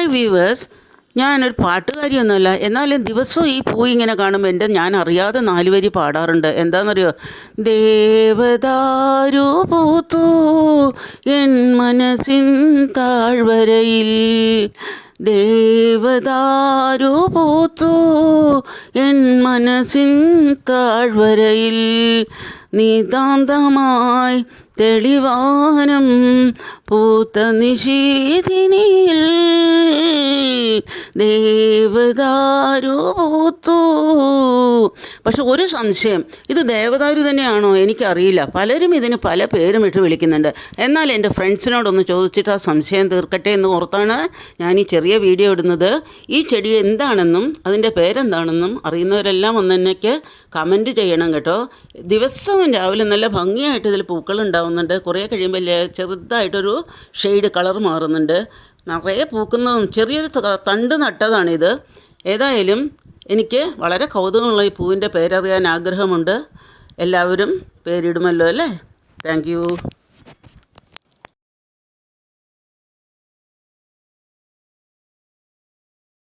Hi viewers ഞാനൊരു പാട്ടുകാരിയൊന്നുമല്ല. എന്നാലും ദിവസവും ഈ പൂ ഇങ്ങനെ കാണുമ്പോൾ എന്റെ ഞാൻ അറിയാതെ നാല് വരി പാടാറുണ്ട്. എന്താണെന്നറിയോ ദേവദാരു പൂത്തു എൻ മനസ്സിൻ താഴ്വരയിൽ. ദേവദാരു പൂത്തു എൻ മനസ്സിൻ താഴ്വരയിൽ. നിതാന്തമായി തെളിവാനം പൂത്ത നിശീതിനിയിൽ ദേവദാരു പൂത്തു പക്ഷെ ഒരു സംശയം ഇത് ദേവദാരു തന്നെയാണോ? എനിക്കറിയില്ല. പലരും ഇതിന് പല പേരും ഇട്ട് വിളിക്കുന്നുണ്ട്. എന്നാൽ എന്റെ ഫ്രണ്ട്സിനോടൊന്ന് ചോദിച്ചിട്ട് ആ സംശയം തീർക്കട്ടെ എന്ന് ഓർത്താണ് ഞാൻ ഈ ചെറിയ വീഡിയോ ഇടുന്നത്. ഈ ചെടി എന്താണെന്നും അതിന്റെ പേരെന്താണെന്നും അറിയുന്നവരെല്ലാം ഒന്ന് എനിക്ക് കമന്റ് ചെയ്യണം കേട്ടോ. ദിവസവും രാവിലെ നല്ല ഭംഗിയായിട്ട് ഇതിൽ പൂക്കൾ ഉണ്ടാവുന്നുണ്ട്. കുറേ കഴിയുമ്പോൾ ചെറുതായിട്ടൊരു ഷെയ്ഡ് കളർ മാറുന്നുണ്ട്. നിറയെ പൂക്കുന്നതും ചെറിയൊരു തണ്ട് നട്ടതാണിത്. ഏതായാലും എനിക്ക് വളരെ കൗതുകമുള്ള ഈ പൂവിന്റെ പേരറിയാൻ ആഗ്രഹമുണ്ട്. എല്ലാവരും പേരിടുമല്ലോ അല്ലേ? താങ്ക്